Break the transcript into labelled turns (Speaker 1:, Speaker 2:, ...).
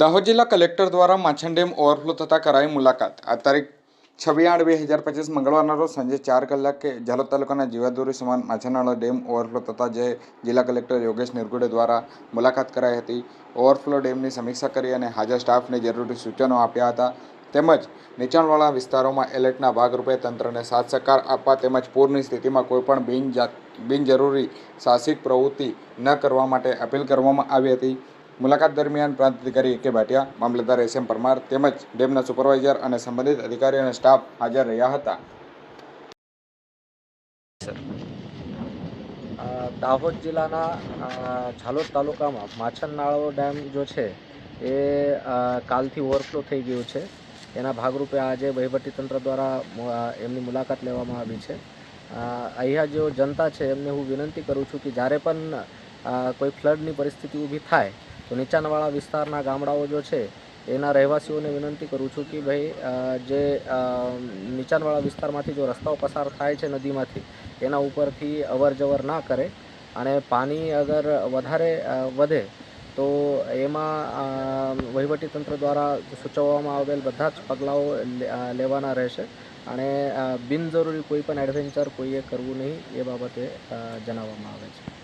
Speaker 1: દાહોદ જિલ્લા કલેક્ટર દ્વારા માછન dam overflow થતાં કરાઈ મુલાકાત. આ તારીખ છવ્વીસ આઠ બે હજાર પચીસ મંગળવારના રોજ સાંજે ચાર કલાકે ઝાલોદ તાલુકાના જીવાદોરી સમાન માછનાળા ડેમ ઓવરફ્લો થતાં જે જિલ્લા કલેક્ટર યોગેશ નિરગુડે દ્વારા મુલાકાત કરાઈ હતી, ઓવરફ્લો ડેમની સમીક્ષા કરી અને હાજર સ્ટાફને જરૂરી સૂચનો આપ્યા હતા. તેમજ નીચાણવાળા વિસ્તારોમાં એલર્ટના ભાગરૂપે તંત્રને સાથ સહકાર આપવા તેમજ પૂરની સ્થિતિમાં કોઈપણ બિનજા, બિનજરૂરી સાહસિક પ્રવૃત્તિ ન કરવા માટે અપીલ કરવામાં આવી હતી. મુલાકાત દરમિયાન પ્રાંત અધિકારી કે ભાટિયા, મામલતદાર એસ એમ પરમાર તેમજ ડેમના સુપરવાઇઝર અને સંબંધિત અધિકારી અને સ્ટાફ હાજર રહ્યા હતા.
Speaker 2: દાહોદ જિલ્લાના ઝાલોદ તાલુકામાં માછનનાળો ડેમ જો છે, એ કાલથી ઓવરફ્લો થઈ ગયું છે. એના ભાગરૂપે આજે વહીવટીતંત્ર દ્વારા એમની મુલાકાત લેવામાં આવી છે. અહીંયા જો જનતા છે, એમને હું વિનંતી કરું છું કે જ્યારે પણ કોઈ ફ્લડની પરિસ્થિતિ ઊભી થાય તો નીચાણવાળા વિસ્તારના ગામડાઓ જો છે, એના રહેવાસીઓને વિનંતી કરું છું કે ભાઈ જે નીચાણવાળા વિસ્તારમાંથી જો રસ્તાઓ પસાર થાય છે નદીમાંથી, એના ઉપરથી અવર ના કરે અને પાણી અગર વધારે વધે, તો એમાં વહીવટીતંત્ર દ્વારા સૂચવવામાં આવેલ બધા જ પગલાઓ લેવાના રહેશે અને બિનજરૂરી કોઈ પણ એડવેન્ચર કોઈએ કરવું નહીં, એ બાબતે જણાવવામાં આવે છે.